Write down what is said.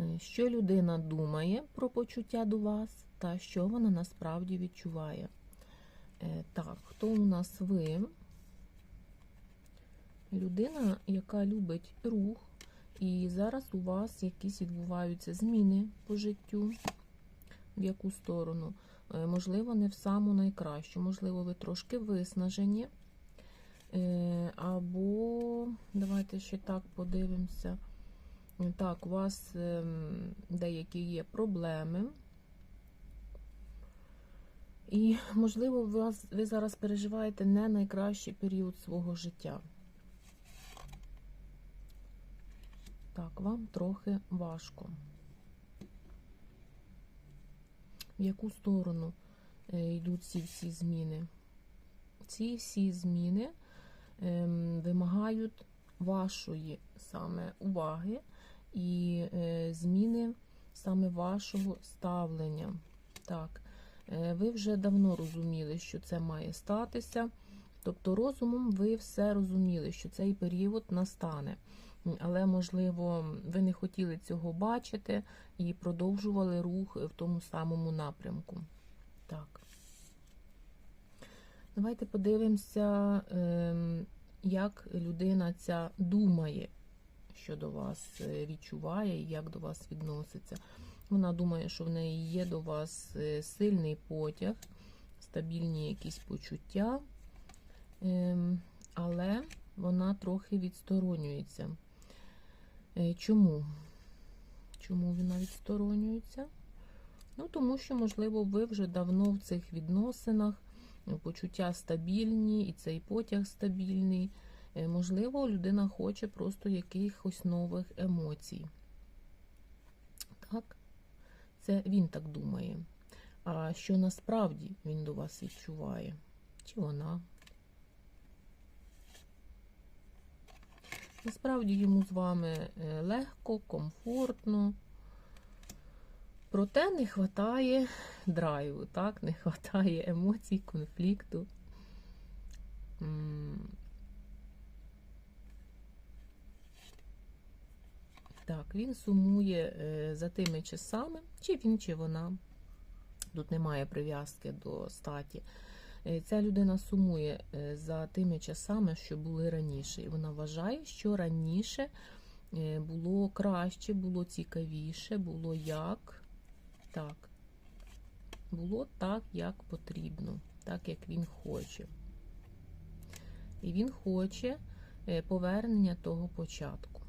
Е, Що людина думає про почуття до вас та що вона насправді відчуває. Е, Так, хто у нас ви? Людина, яка любить рух, і зараз у вас якісь відбуваються зміни по життю. В яку сторону? Е, Можливо, не в саму найкращу, можливо, ви трошки виснажені. Або, давайте ще так подивимося. Так, у вас ем, деякі є проблеми. І, можливо, ви, зараз переживаєте не найкращий період свого життя. Так, вам трохи важко. В яку сторону е, йдуть ці всі зміни? Ці всі зміни ем, вимагають вашої саме уваги і е, зміни саме вашого ставлення. Так, е, ви вже давно розуміли, що це має статися. Тобто розумом ви все розуміли, що цей період настане. Але, можливо, ви не хотіли цього бачити і продовжували рух в тому самому напрямку. Так. Давайте подивимося, ем, як людина ця думає, що до вас е, відчуває і як до вас відноситься. Вона думає, що в неї є до вас е, сильний потяг, стабільні якісь почуття, ем, але вона трохи відсторонюється. Е, Чому? Чому вона відсторонюється? Ну, тому що, можливо, ви вже давно в цих відносинах, почуття стабільні, і цей потяг стабільний. Е, Можливо, людина хоче просто якихось нових емоцій. Так? Це він так думає. А що насправді він до вас відчуває? Чи вона? Насправді йому з вами е, легко, комфортно. Проте не вистачає драйву, так? не вистачає емоцій, конфлікту. М. Так, він сумує е, за тими часами, чи він, чи вона. Тут немає прив'язки до статі. Е, Ця людина сумує е, за тими часами, що були раніше. І вона вважає, що раніше було краще, було цікавіше, було як так. Було так, як потрібно, так, як він хоче. І він хоче повернення того початку.